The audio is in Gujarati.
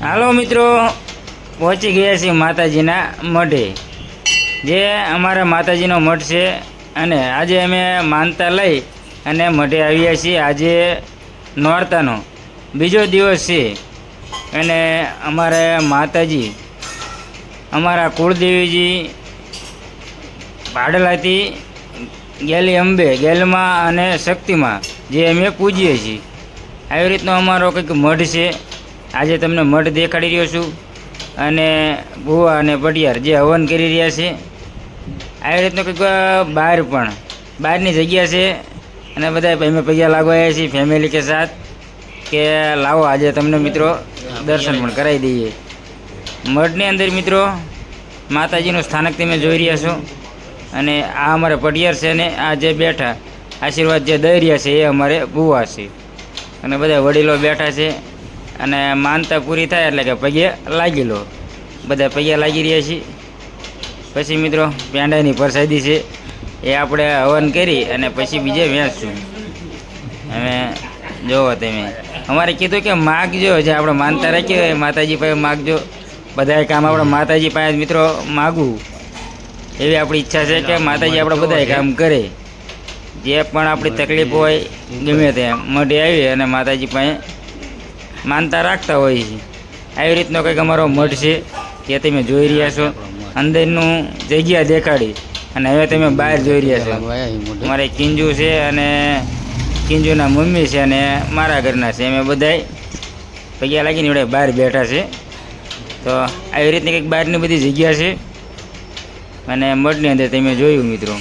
હાલો મિત્રો, પહોંચી ગયા છીએ માતાજીના મઢે. જે અમારા માતાજીનો મઠ છે અને આજે અમે માનતા લઈ અને મઢે આવ્યા છીએ આજે નોરતાનો. બીજો દિવસ છે અને અમારે માતાજી, અમારા કુળદેવીજી ભાડલાથી ગેલી અંબે, ગેલમાં અને શક્તિમાં જે અમે પૂજીએ છીએ. આવી રીતનો અમારો કંઈક મઢ છે. આજે તમને મઢ દેખાડી રહ્યો છું અને ભુવા અને પટિયાર જે હવન કરી રહ્યા છે. આવી રીતનો કંઈક બહાર પણ. બહારની જગ્યા છે અને બધા અમે પૈસા લાગવા આવ્યા છીએ ફેમિલી કે સાથ કે લાવો આજે તમને મિત્રો દર્શન પણ કરાવી દઈએ. મઢની અંદર મિત્રો માતાજીનું સ્થાનક તમે જોઈ રહ્યા છો અને આ અમારે પટિયાર છે ને આ જે બેઠા આશીર્વાદ જે દઈ રહ્યા છે એ અમારે ભુવા છે. અને બધા વડીલો બેઠા છે અને માનતા પૂરી થાય એટલે કે પગે લાગી લો. બધા પગે લાગી રહ્યા છીએ પછી મિત્રો પેંડાની પ્રસાદી છે. એ આપણે હવન કરી અને પછી બીજે વેચશું. હવે જોવો તમે. અમારે કીધું કે માગજો જે આપણે માનતા રાખીએ હોય માતાજી પાસે માગજો. બધાય કામ આપણે માતાજી પાસે મિત્રો માગવું. એવી આપણી ઈચ્છા છે કે માતાજી આપણે બધાય કામ કરે. જે પણ આપણી તકલીફ હોય ગમે તે મઢી આવી અને માતાજી પાસે માનતા રાખતા હોય છે. આવી રીતનો કંઈક અમારો મઠ છે કે તમે જોઈ રહ્યા છો. અંદરનું જગ્યા દેખાડી અને હવે તમે બહાર જોઈ રહ્યા છો. મારે કિંજુ છે અને કિંજુના મમ્મી છે અને મારા ઘરના છે. અમે બધાય પગ્યા લાગીને એવડે બહાર બેઠા છે. તો આવી રીતની કંઈક બહારની બધી જગ્યા છે. અને મઠની અંદર તમે જોયું મિત્રો.